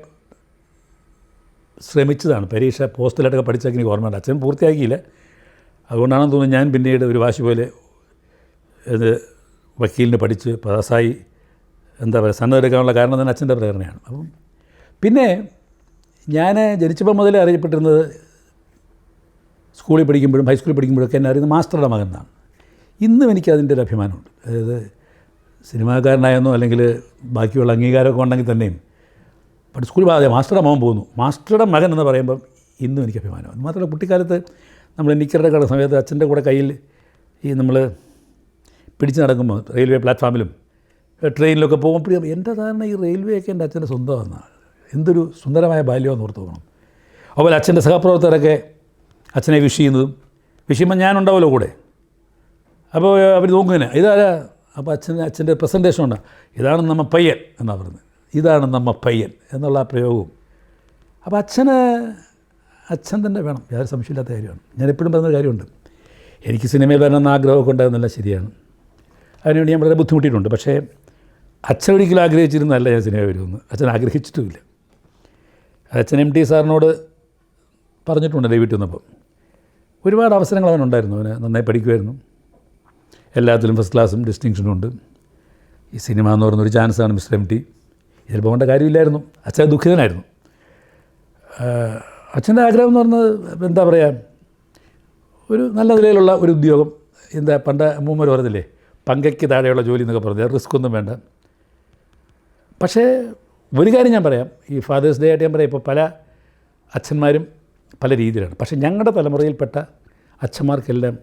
ശ്രമിച്ചതാണ്. പരീക്ഷ പോസ്റ്റലായിട്ടൊക്കെ പഠിച്ചൊക്കെ എനിക്ക് ഓർമ്മയുണ്ട്. അച്ഛൻ പൂർത്തിയാക്കിയില്ല. അതുകൊണ്ടാണെന്ന് തോന്നുന്നു ഞാൻ പിന്നീട് ഒരു വാശി പോലെ ഇത് വക്കീലിന് പഠിച്ച് പാസ്സായി. എന്താ പറയുക സന്നദ്ധ എടുക്കാനുള്ള കാരണം തന്നെ അച്ഛന്റെ പ്രേരണയാണ്. അപ്പം പിന്നെ ഞാൻ ജനിച്ചപ്പോൾ മുതലേ അറിയപ്പെട്ടിരുന്നത് സ്കൂളിൽ പഠിക്കുമ്പോഴും ഹൈസ്കൂളിൽ പഠിക്കുമ്പോഴൊക്കെ എന്നെ അറിയുന്നത് മാസ്റ്ററുടെ മകൻ എന്നാണ് ഇന്നും എനിക്ക് അതിന്റെ ഒരു അഭിമാനമുണ്ട്. അതായത് സിനിമാക്കാരനായെന്നോ അല്ലെങ്കിൽ ബാക്കിയുള്ള അംഗീകാരമൊക്കെ ഉണ്ടെങ്കിൽ തന്നെയും പണ്ട് സ്കൂളിൽ അതെ മാസ്റ്ററുടെ മകൻ പോകുന്നു. മാസ്റ്ററുടെ മകൻ എന്ന് പറയുമ്പം ഇന്നും എനിക്ക് അഭിമാനമാണ്. മാത്രമല്ല കുട്ടിക്കാലത്ത് നമ്മൾ നിക്കറുടെ കട സമയത്ത് അച്ഛന്റെ കൂടെ കയ്യിൽ ഈ നമ്മൾ പിടിച്ച് നടക്കുമ്പോൾ റെയിൽവേ പ്ലാറ്റ്ഫോമിലും ട്രെയിനിലൊക്കെ പോകുമ്പോൾ എന്റെ ധാരണ ഈ റെയിൽവേയൊക്കെ എന്റെ അച്ഛന്റെ സ്വന്തമാണ് എന്തൊരു സുന്ദരമായ ബാല്യമെന്ന് ഓർത്ത് പോകണം അതുപോലെ അച്ഛന്റെ സഹപ്രവർത്തകരൊക്കെ അച്ഛനെ വിഷ് ചെയ്യുന്നതും വിഷ് ചെയ്യുമ്പോൾ ഞാനുണ്ടാവുമല്ലോ കൂടെ. അപ്പോൾ അവർ നോക്കുന്നതിന് ഇതാരാ? അപ്പോൾ അച്ഛൻ അച്ഛന്റെ പ്രസന്റേഷൻ ഉണ്ടാകും ഇതാണ് നമ്മ പയ്യൻ എന്നാണ് പറയുന്നത് ഇതാണ് നമ്മ പയ്യൻ എന്നുള്ള ആ പ്രയോഗവും. അപ്പോൾ അച്ഛന് അച്ഛൻ തന്നെ വേണം. യാതൊരു സംശയമില്ലാത്ത കാര്യമാണ്. ഞാൻ എപ്പോഴും പറയുന്ന കാര്യമുണ്ട്. എനിക്ക് സിനിമയിൽ വരണമെന്ന് ആഗ്രഹമൊക്കെ ഉണ്ടായിരുന്നില്ല ശരിയാണ്. അതിനുവേണ്ടി ഞാൻ വളരെ ബുദ്ധിമുട്ടിയിട്ടുണ്ട്. പക്ഷേ അച്ഛൻ ഒരിക്കലും ആഗ്രഹിച്ചിരുന്നല്ല ഞാൻ സിനിമ വരുമെന്ന് അച്ഛൻ ആഗ്രഹിച്ചിട്ടുമില്ല. അച്ഛൻ എം ടി സാറിനോട് പറഞ്ഞിട്ടുണ്ട് വീട്ടിൽ നിന്നപ്പം ഒരുപാട് അവസരങ്ങൾ അവനുണ്ടായിരുന്നു. അവന് നന്നായി പഠിക്കുമായിരുന്നു. എല്ലാത്തിലും ഫസ്റ്റ് ക്ലാസ്സും ഡിസ്റ്റിങ്ഷനും ഉണ്ട്. ഈ സിനിമ എന്ന് പറയുന്നൊരു ചാൻസാണ് മിസ്റ്റർ എം ടി ഇതിൽ പോകേണ്ട കാര്യമില്ലായിരുന്നു. അച്ഛൻ ദുഃഖിതനായിരുന്നു. അച്ഛന്റെ ആഗ്രഹം എന്ന് പറയുന്നത് എന്താ പറയുക ഒരു നല്ല നിലയിലുള്ള ഒരു ഉദ്യോഗം. എന്താ പണ്ട് അമ്മൂമ്മർ പറഞ്ഞില്ലേ പങ്കയ്ക്ക് താഴെയുള്ള ജോലി എന്നൊക്കെ പറഞ്ഞത് റിസ്ക് ഒന്നും വേണ്ട. പക്ഷേ ഒരു കാര്യം ഞാൻ പറയാം. ഈ ഫാദേഴ്സ് ഡേ ആയിട്ട് ഞാൻ പറയാം. ഇപ്പോൾ പല അച്ഛന്മാരും പല രീതിയിലാണ്. പക്ഷേ ഞങ്ങളുടെ തലമുറയിൽപ്പെട്ട അച്ഛന്മാർക്കെല്ലാം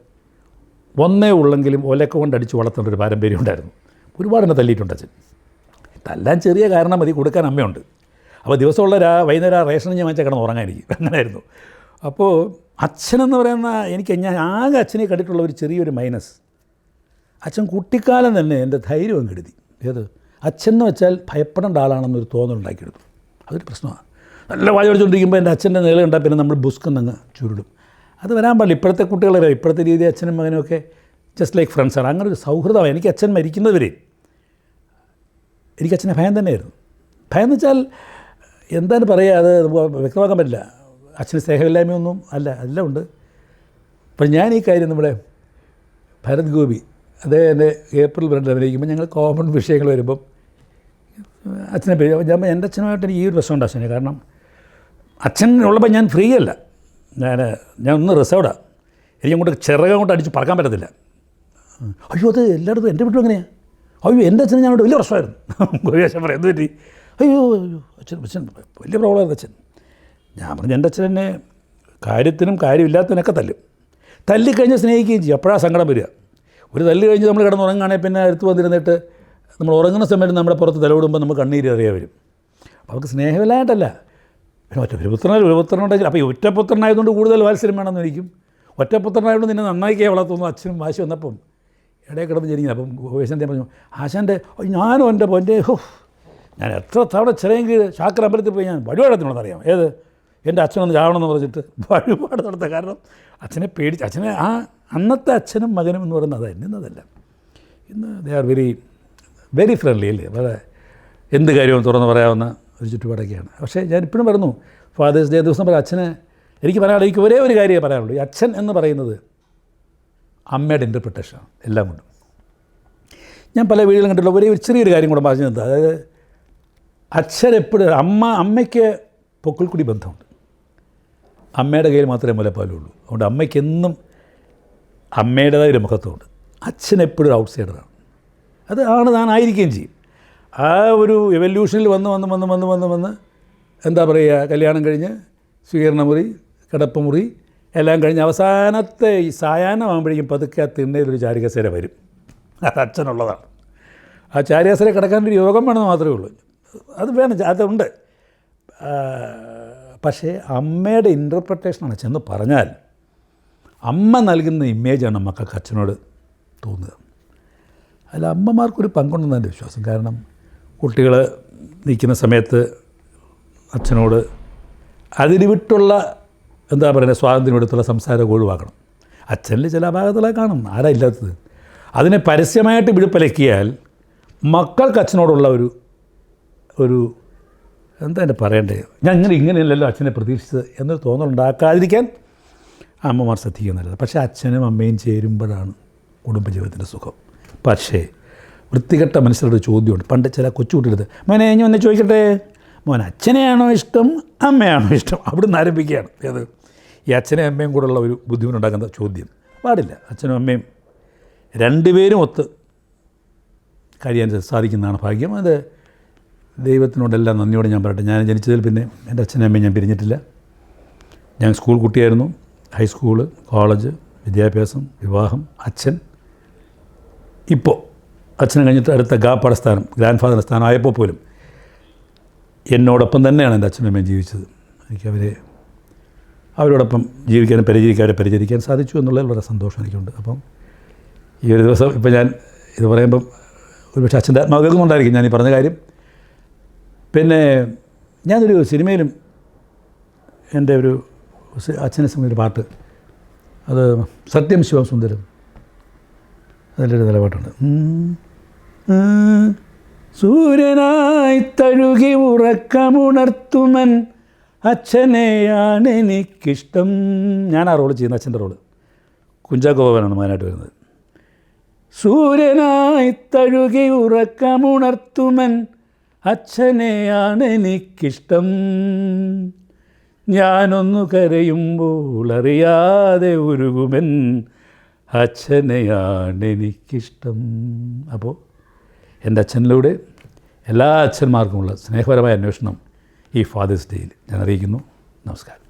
ഒന്നേ ഉള്ളെങ്കിലും ഒലക്ക കൊണ്ട് അടിച്ച് വളർത്തേണ്ട ഒരു പാരമ്പര്യം ഉണ്ടായിരുന്നു. ഒരുപാട് എന്നെ തല്ലിയിട്ടുണ്ട് അച്ഛൻ. തല്ലാൻ ചെറിയ കാരണം മതി കൊടുക്കാൻ അമ്മയുണ്ട്. അപ്പോൾ ദിവസമുള്ള രാ വൈകുന്നേരം ആ റേഷൻ ഞാൻ വെച്ചാൽ കിടന്ന് ഉറങ്ങാനിരിക്കും. അങ്ങനെയായിരുന്നു അപ്പോൾ അച്ഛനെന്ന് പറയുന്ന എനിക്ക് ഞാൻ ആകെ അച്ഛനെ കണ്ടിട്ടുള്ള ഒരു ചെറിയൊരു മൈനസ്. അച്ഛൻ കുട്ടിക്കാലം തന്നെ എന്റെ ധൈര്യം കെടുതി ഏത്? അച്ഛൻ എന്ന് വെച്ചാൽ ഭയപ്പെടേണ്ട ആളാണെന്നൊരു തോന്നലുണ്ടാക്കിയെടുത്തു. അതൊരു പ്രശ്നമാണ്. നല്ല വായ അടിച്ചുകൊണ്ടിരിക്കുമ്പോൾ എന്റെ അച്ഛന്റെ നില പിന്നെ നമ്മൾ ബുസ്ക്കെന്നങ്ങ് ചുരുടും അത് വരാൻ പാടില്ല. ഇപ്പോഴത്തെ കുട്ടികളെ ഇപ്പോഴത്തെ രീതി അച്ഛനും മകനും ഒക്കെ ജസ്റ്റ് ലൈക്ക് ഫ്രണ്ട്സാണ് അങ്ങനെ ഒരു സൗഹൃദമാണ്. എനിക്ക് അച്ഛൻ മരിക്കുന്നവരെ എനിക്ക് അച്ഛനെ ഭയം തന്നെയായിരുന്നു. ഭയം എന്ന് വെച്ചാൽ എന്താണ് പറയുക അത് വ്യക്തമാക്കാൻ പറ്റില്ല. അച്ഛന് സ്നേഹമില്ലായ്മയൊന്നും അല്ല എല്ലാം ഉണ്ട്. അപ്പോൾ ഞാൻ ഈ കാര്യം നമ്മുടെ ഭരത് ഗോപി അദ്ദേഹം എന്റെ ഏപ്രിൽ രണ്ട് അഭിനയിക്കുമ്പോൾ ഞങ്ങൾ കോമൺ വിഷയങ്ങൾ വരുമ്പം അച്ഛനെ പേര് എന്റെ അച്ഛനുമായിട്ട് എനിക്ക് ഈ ഒരു പ്രശ്നമുണ്ട് അച്ഛനെ കാരണം അച്ഛൻ ഉള്ളപ്പോൾ ഞാൻ ഫ്രീ അല്ല. ഞാൻ ഞാൻ ഒന്ന് റിസർവ്ഡാണ് എനിക്ക് അങ്ങോട്ട് ചിറകം അങ്ങോട്ട് അടിച്ച് പറക്കാൻ പറ്റത്തില്ല. അയ്യോ അത് എല്ലായിടത്തും എന്റെ വീട്ടിലും എങ്ങനെയാണ് അയ്യോ എന്റെ അച്ഛൻ ഞാനോട് വലിയ പ്രശ്നമായിരുന്നു. അച്ഛൻ പറയാം എന്ത് പറ്റി? അയ്യോ അയ്യോ അച്ഛൻ അച്ഛൻ വലിയ പ്രോബ്ലമായിരുന്നു അച്ഛൻ. ഞാൻ പറഞ്ഞു എന്റെ അച്ഛൻ എന്നെ കാര്യത്തിനും കാര്യമില്ലാത്തതിനൊക്കെ തല്ലും. തല്ലിക്കഴിഞ്ഞ് സ്നേഹിക്കുകയും ചെയ്യും. അപ്പോഴാണ് സങ്കടം വരിക. ഒരു തല്ല് കഴിഞ്ഞ് നമ്മൾ കിടന്ന് ഉറങ്ങുകയാണെങ്കിൽ പിന്നെ അടുത്ത് വന്നിരുന്നിട്ട് നമ്മൾ ഉറങ്ങുന്ന സമയത്ത് നമ്മുടെ പുറത്ത് തലവിടുമ്പോൾ നമുക്ക് കണ്ണീര് അറിയാൻ വരും. അപ്പോൾ അവർക്ക് സ്നേഹമില്ലായിട്ടല്ല പിന്നെ ഒറ്റ ഒരു പുത്രനാൽ ഒരു പുത്രനുണ്ടെങ്കിൽ അപ്പോൾ ഈ ഒറ്റപുത്രനായതുകൊണ്ട് കൂടുതൽ വാത്സല്യം വേണമെന്ന് എനിക്കും ഒറ്റപുത്രനായതുകൊണ്ട് നിന്നെ നന്നായിക്കേ വളർത്തുന്നു. അച്ഛനും വാശി വന്നപ്പം ഇടയിൽ കിടന്ന് ജനിക്കുന്നത് അപ്പം ഗോവേശന്റെ പറഞ്ഞു ആശാന്റെ ഞാനും എന്റെ എന്റെ ഹോ ഞാൻ എത്ര തവണ ചെറിയെങ്കിൽ ശാക്ര അമ്പലത്തിൽ പോയി ഞാൻ വഴിപാടത്തിനുണ്ടെന്ന് അറിയാം. ഏത്? എന്റെ അച്ഛനൊന്ന് ചാവണമെന്ന് പറഞ്ഞിട്ട് വഴിപാട് നടത്താം കാരണം അച്ഛനെ പേടിച്ച് അച്ഛനെ ആ അന്നത്തെ അച്ഛനും മകനും എന്ന് പറയുന്നത് അതായിരുന്നു ഇന്നതല്ല ഇന്ന് they are very very friendly അല്ലേ? വളരെ എന്ത് കാര്യവും തുറന്ന് പറയാവുന്ന ഒരു ചുറ്റുപാടൊക്കെയാണ്. പക്ഷേ ഞാൻ ഇപ്പോഴും പറഞ്ഞു ഫാദേഴ്സ് ഡേ ദിവസം പറയാം അച്ഛനെ എനിക്ക് പറയാനുള്ളത് എനിക്ക് ഒരേ ഒരു കാര്യമേ പറയാനുള്ളൂ. ഈ അച്ഛൻ എന്ന് പറയുന്നത് അമ്മയുടെ ഇന്റർപ്രിട്ടേഷനാണ് എല്ലാം കൊണ്ടും. ഞാൻ പല വീടുകളും കണ്ടിട്ടുള്ള ഒരേ ഒരു ചെറിയൊരു കാര്യം കൂടെ പറഞ്ഞു തന്നത്. അതായത് അച്ഛൻ എപ്പോഴും അമ്മ അമ്മയ്ക്ക് പൊക്കിൾക്കുടി ബന്ധമുണ്ട്. അമ്മയുടെ കയ്യിൽ മാത്രമേ മുലപ്പാലുള്ളൂ അതുകൊണ്ട് അമ്മയ്ക്കെന്നും അമ്മയുടേതായ ഒരു മഹത്വമുണ്ട് അച്ഛൻ എപ്പോഴും ഔട്ട് സൈഡറാണ് അത് ആണ് താൻ ആയിരിക്കുകയും ചെയ്യും. ആ ഒരു എവല്യൂഷനിൽ വന്ന് വന്ന് വന്ന് വന്ന് വന്ന് വന്ന് എന്താ പറയുക കല്യാണം കഴിഞ്ഞ് സ്വീകരണമുറി കിടപ്പുമുറി എല്ലാം കഴിഞ്ഞ് അവസാനത്തെ ഈ സായാഹ്നമാകുമ്പോഴേക്കും പതുക്കെ ആ തിണ്ണയിലൊരു ചാരികസേര വരും. അത് അച്ഛനുള്ളതാണ്. ആ ചാരികസേര കിടക്കാനൊരു യോഗം വേണമെന്ന് മാത്രമേ ഉള്ളൂ. അത് വേണം അതുണ്ട് പക്ഷേ അമ്മയുടെ ഇന്റർപ്രിട്ടേഷനാണ് ചെന്ന് പറഞ്ഞാൽ അമ്മ നൽകുന്ന ഇമേജാണ് മക്കൾക്ക് അച്ഛനോട് തോന്നുക. അതിൽ അമ്മമാർക്കൊരു പങ്കുണ്ടെന്നാണ് വിശ്വാസം. കാരണം കുട്ടികൾ നിൽക്കുന്ന സമയത്ത് അച്ഛനോട് അതിന് വിട്ടുള്ള എന്താ പറയുക സ്വാതന്ത്ര്യം എടുത്തുള്ള സംസാരം ഒഴിവാക്കണം. അച്ഛനിൽ ചില അപാകതകളെ കാണും. ആരാ ഇല്ലാത്തത്? അതിനെ പരസ്യമായിട്ട് വിഴുപ്പലക്കിയാൽ മക്കൾക്ക് അച്ഛനോടുള്ള ഒരു ഒരു എന്താ എന്റെ പറയേണ്ടത് ഞാൻ ഇങ്ങനെ ഇങ്ങനെയല്ലല്ലോ അച്ഛനെ പ്രതീക്ഷിച്ചത് എന്നൊരു തോന്നലുണ്ടാക്കാതിരിക്കാൻ അമ്മമാർ ശ്രദ്ധിക്കുന്നില്ല പക്ഷേ അച്ഛനും അമ്മയും ചേരുമ്പോഴാണ് കുടുംബജീവിതത്തിന്റെ സുഖം. പക്ഷേ വൃത്തികെട്ട മനസ്സിലൊരു ചോദ്യമുണ്ട്. പണ്ട് ചില കൊച്ചുകുട്ടിയെടുത്ത് മോനെ ഞാൻ ഒന്ന് ചോദിക്കട്ടെ? മോൻ അച്ഛനെയാണോ ഇഷ്ടം? അമ്മയാണോ ഇഷ്ടം? അവിടെ നിന്ന് ആരംഭിക്കുകയാണ്. ഏത്? ഈ അച്ഛനെയും അമ്മയും കൂടെയുള്ള ഒരു ബുദ്ധിമുട്ടുണ്ടാക്കുന്ന ചോദ്യം. പാടില്ല. അച്ഛനും അമ്മയും രണ്ടുപേരും ഒത്ത് കഴിയാൻ സാധിക്കുന്നതാണ് ഭാഗ്യം. അത് ദൈവത്തിനോടെല്ലാം നന്ദിയോടെ ഞാൻ പറയട്ടെ. ഞാൻ ജനിച്ചതിൽ പിന്നെ എന്റെ അച്ഛനും അമ്മയും ഞാൻ പിരിഞ്ഞിട്ടില്ല. ഞാൻ സ്കൂൾ കുട്ടിയായിരുന്നു. ഹൈസ്കൂൾ കോളേജ് വിദ്യാഭ്യാസം വിവാഹം അച്ഛൻ. ഇപ്പോൾ അച്ഛനെ കഴിഞ്ഞിട്ട് അടുത്ത ഗാപ്പാടെ സ്ഥാനം ഗ്രാൻഡ് ഫാദറിന്റെ സ്ഥാനം ആയപ്പോൾ പോലും എന്നോടൊപ്പം തന്നെയാണ് എന്റെ അച്ഛനും അമ്മയും ജീവിച്ചത്. എനിക്ക് അവരെ അവരോടൊപ്പം ജീവിക്കാനും പരിചരിക്കാൻ അവരെ പരിചരിക്കാൻ സാധിച്ചു എന്നുള്ളതിൽ വളരെ സന്തോഷം എനിക്കുണ്ട്. അപ്പം ഈ ഒരു ദിവസം ഇപ്പം ഞാൻ ഇത് പറയുമ്പം ഒരുപക്ഷെ അച്ഛന്റെ ആത്മാവുകൊണ്ടായിരിക്കും ഞാൻ ഈ പറഞ്ഞ കാര്യം. പിന്നെ ഞാനൊരു സിനിമയിലും എന്റെ ഒരു അച്ഛനെ സംബന്ധിച്ച ഒരു പാട്ട് അത് സത്യം ശിവം സുന്ദരം അതിലൊരു നിലപാട്ടുണ്ട്. സൂര്യനായി തഴുകി ഉറക്കമുണർത്തുമൻ അച്ഛനെയാണ് എനിക്കിഷ്ടം. ഞാൻ ആ റോൾ ചെയ്യുന്ന അച്ഛന്റെ റോൾ കുഞ്ചാഗോപനാണ് മാനായിട്ട് വരുന്നത്. സൂര്യനായി തഴുകി ഉറക്കമുണർത്തുമൻ അച്ഛനെയാണ് എനിക്കിഷ്ടം. ഞാനൊന്നു കരയുമ്പോൾ അറിയാതെ ഉരുകുമൻ അച്ഛനെയാണ് എനിക്കിഷ്ടം. അപ്പോൾ എന്റെ അച്ഛനിലൂടെ എല്ലാ അച്ഛന്മാർക്കുമുള്ള സ്നേഹപരമായ അന്വേഷണം ഈ ഫാദേഴ്സ് ഡേയിൽ ഞാൻ അറിയിക്കുന്നു. നമസ്കാരം.